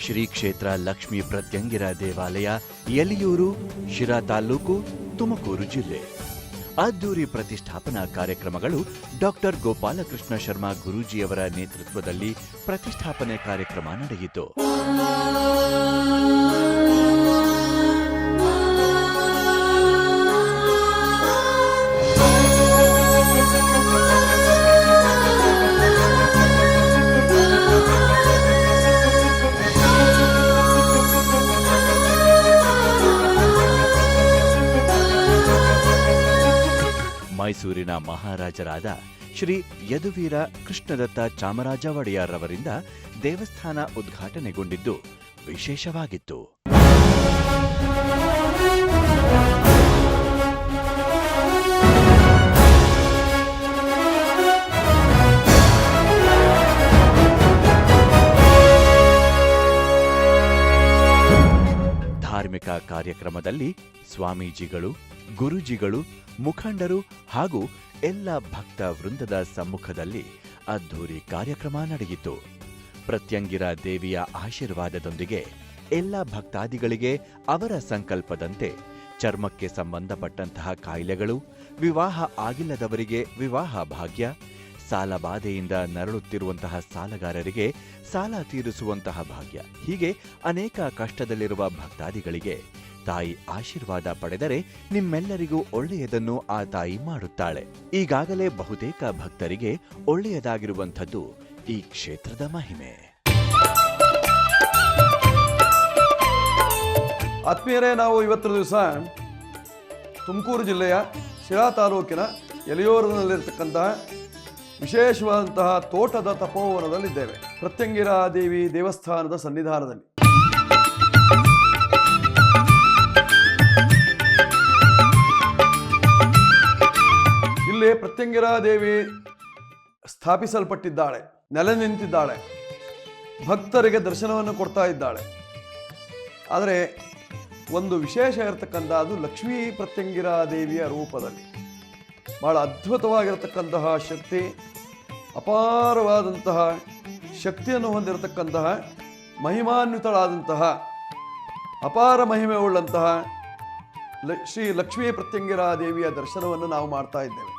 ಶ್ರೀ ಕ್ಷೇತ್ರ ಲಕ್ಷ್ಮೀ ಪ್ರತ್ಯಂಗಿರ ದೇವಾಲಯ, ಎಲಿಯೂರು, ಶಿರಾ ತಾಲೂಕು ತುಮಕೂರು ಜಿಲ್ಲೆ. ಅದ್ದೂರಿ ಪ್ರತಿಷ್ಠಾಪನಾ ಕಾರ್ಯಕ್ರಮಗಳು ಡಾಕ್ಟರ್ ಗೋಪಾಲಕೃಷ್ಣ ಶರ್ಮಾ ಗುರೂಜಿಯವರ ನೇತೃತ್ವದಲ್ಲಿ ಪ್ರತಿಷ್ಠಾಪನೆ ಕಾರ್ಯಕ್ರಮ ನಡೆಯಿತು. ಮೈಸೂರಿನ ಮಹಾರಾಜರಾದ ಶ್ರೀ ಯದುವೀರ ಕೃಷ್ಣದತ್ತ ಚಾಮರಾಜ ಒಡೆಯರ್ ಅವರಿಂದ ದೇವಸ್ಥಾನ ಉದ್ಘಾಟನೆಗೊಂಡಿದ್ದು ವಿಶೇಷವಾಗಿತ್ತು. ಧಾರ್ಮಿಕ ಕಾರ್ಯಕ್ರಮದಲ್ಲಿ ಸ್ವಾಮೀಜಿಗಳು, ಗುರುಜಿಗಳು, ಮುಖಂಡರು ಹಾಗೂ ಎಲ್ಲ ಭಕ್ತ ವೃಂದದ ಸಮ್ಮುಖದಲ್ಲಿ ಅದ್ಧೂರಿ ಕಾರ್ಯಕ್ರಮ ನಡೆಯಿತು. ಪ್ರತ್ಯಂಗಿರ ದೇವಿಯ ಆಶೀರ್ವಾದದೊಂದಿಗೆ ಎಲ್ಲ ಭಕ್ತಾದಿಗಳಿಗೆ ಅವರ ಸಂಕಲ್ಪದಂತೆ ಚರ್ಮಕ್ಕೆ ಸಂಬಂಧಪಟ್ಟಂತಹ ಕಾಯಿಲೆಗಳು, ವಿವಾಹ ಆಗಿಲ್ಲದವರಿಗೆ ವಿವಾಹ ಭಾಗ್ಯ ಸಾಲಬಾಧೆಯಿಂದ ನರಳುತ್ತಿರುವಂತಹ ಸಾಲಗಾರರಿಗೆ ಸಾಲ ತೀರಿಸುವಂತಹ ಭಾಗ್ಯ. ಹೀಗೆ ಅನೇಕ ಕಷ್ಟದಲ್ಲಿರುವ ಭಕ್ತಾದಿಗಳಿಗೆ ತಾಯಿ ಆಶೀರ್ವಾದ ಪಡೆದರೆ ನಿಮ್ಮೆಲ್ಲರಿಗೂ ಒಳ್ಳೆಯದನ್ನು ಆ ತಾಯಿ ಮಾಡುತ್ತಾಳೆ. ಈಗಾಗಲೇ ಬಹುತೇಕ ಭಕ್ತರಿಗೆ ಒಳ್ಳೆಯದಾಗಿರುವಂಥದ್ದು ಈ ಕ್ಷೇತ್ರದ ಮಹಿಮೆ. ಆತ್ಮೀಯರೇ, ನಾವು ಇವತ್ತಿನ ದಿವಸ ತುಮಕೂರು ಜಿಲ್ಲೆಯ ಶಿರಾ ತಾಲೂಕಿನ ಎಲೆಯೂರಿನಲ್ಲಿರ್ತಕ್ಕಂತಹ ವಿಶೇಷವಾದಂತಹ ತೋಟದ ತಪೋವನದಲ್ಲಿದ್ದೇವೆ. ಪ್ರತ್ಯಂಗಿರಾ ದೇವಿ ದೇವಸ್ಥಾನದ ಸನ್ನಿಧಾನದಲ್ಲಿ. ಇಲ್ಲಿ ಪ್ರತ್ಯಂಗಿರಾ ದೇವಿ ಸ್ಥಾಪಿಸಲ್ಪಟ್ಟಿದ್ದಾಳೆ, ನೆಲೆ ನಿಂತಿದ್ದಾಳೆ, ಭಕ್ತರಿಗೆ ದರ್ಶನವನ್ನು ಕೊಡ್ತಾ ಇದ್ದಾಳೆ. ಆದರೆ ಒಂದು ವಿಶೇಷ ಇರತಕ್ಕಂಥ ಅದು ಲಕ್ಷ್ಮೀ ಪ್ರತ್ಯಂಗಿರಾ ದೇವಿಯ ರೂಪದಲ್ಲಿ. ಬಹಳ ಅದ್ಭುತವಾಗಿರತಕ್ಕಂತಹ ಶಕ್ತಿ, ಅಪಾರವಾದಂತಹ ಶಕ್ತಿಯನ್ನು ಹೊಂದಿರತಕ್ಕಂತಹ ಮಹಿಮಾನ್ವಿತಳಾದಂತಹ ಅಪಾರ ಮಹಿಮೆ ಉಳ್ಳಂತಹ ಶ್ರೀ ಲಕ್ಷ್ಮೀ ಪ್ರತ್ಯಂಗಿರಾ ದೇವಿಯ ದರ್ಶನವನ್ನು ನಾವು ಮಾಡ್ತಾ ಇದ್ದೇವೆ.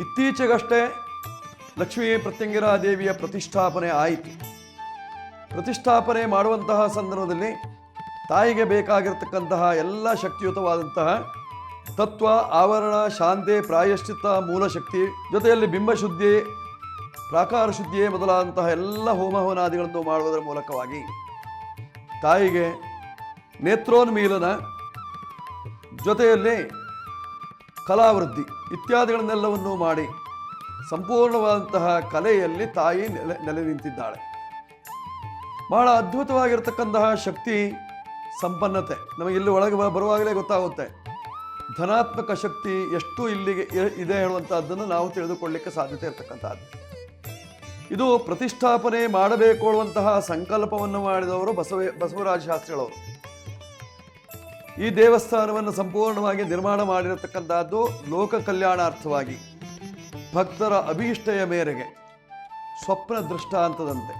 ಇತ್ತೀಚೆಗಷ್ಟೇ ಲಕ್ಷ್ಮೀ ಪ್ರತ್ಯಂಗಿರಾ ದೇವಿಯ ಪ್ರತಿಷ್ಠಾಪನೆ ಆಯಿತು. ಪ್ರತಿಷ್ಠಾಪನೆ ಮಾಡುವಂತಹ ಸಂದರ್ಭದಲ್ಲಿ ತಾಯಿಗೆ ಬೇಕಾಗಿರತಕ್ಕಂತಹ ಎಲ್ಲ ಶಕ್ತಿಯುತವಾದಂತಹ ತತ್ವ, ಆವರಣ, ಶಾಂತಿ, ಪ್ರಾಯಶ್ಚಿತ್ತ, ಮೂಲ ಶಕ್ತಿ ಜೊತೆಯಲ್ಲಿ ಬಿಂಬಶುದ್ಧಿ ಪ್ರಾಕಾರ ಶುದ್ಧಿಯೇ ಮೊದಲಾದಂತಹ ಎಲ್ಲ ಹೋಮ ಮಾಡುವುದರ ಮೂಲಕವಾಗಿ ತಾಯಿಗೆ ನೇತ್ರೋನ್ಮೀಲನ ಜೊತೆಯಲ್ಲಿ ಕಲಾವೃದ್ಧಿ ಇತ್ಯಾದಿಗಳನ್ನೆಲ್ಲವನ್ನೂ ಮಾಡಿ ಸಂಪೂರ್ಣವಾದಂತಹ ಕಲೆಯಲ್ಲಿ ತಾಯಿ ನೆಲೆ ನೆಲೆ ನಿಂತಿದ್ದಾಳೆ. ಬಹಳ ಅದ್ಭುತವಾಗಿರ್ತಕ್ಕಂತಹ ಶಕ್ತಿ ಸಂಪನ್ನತೆ. ನಮಗೆ ಇಲ್ಲಿ ಒಳಗೆ ಬರುವಾಗಲೇ ಗೊತ್ತಾಗುತ್ತೆ. ಧನಾತ್ಮಕ ಶಕ್ತಿ ಎಷ್ಟು ಇಲ್ಲಿಗೆ ಇದೆ ಹೇಳುವಂತಹದ್ದನ್ನು ನಾವು ತಿಳಿದುಕೊಳ್ಳಲಿಕ್ಕೆ ಸಾಧ್ಯತೆ ಇರತಕ್ಕಂಥದ್ದು. ಇದು ಪ್ರತಿಷ್ಠಾಪನೆ ಮಾಡಬೇಕು ಅನ್ನುವಂತಹ ಸಂಕಲ್ಪವನ್ನು ಮಾಡಿದವರು ಬಸವ, ಬಸವರಾಜ ಶಾಸ್ತ್ರಿಗಳವರು. ಈ ದೇವಸ್ಥಾನವನ್ನು ಸಂಪೂರ್ಣವಾಗಿ ನಿರ್ಮಾಣ ಮಾಡಿರತಕ್ಕಂತಹದ್ದು ಲೋಕ ಕಲ್ಯಾಣಾರ್ಥವಾಗಿ. ಭಕ್ತರ ಅಭೀಷ್ಟೆಯ ಮೇರೆಗೆ. ಸ್ವಪ್ನ ದೃಷ್ಟಾಂತದಂತೆ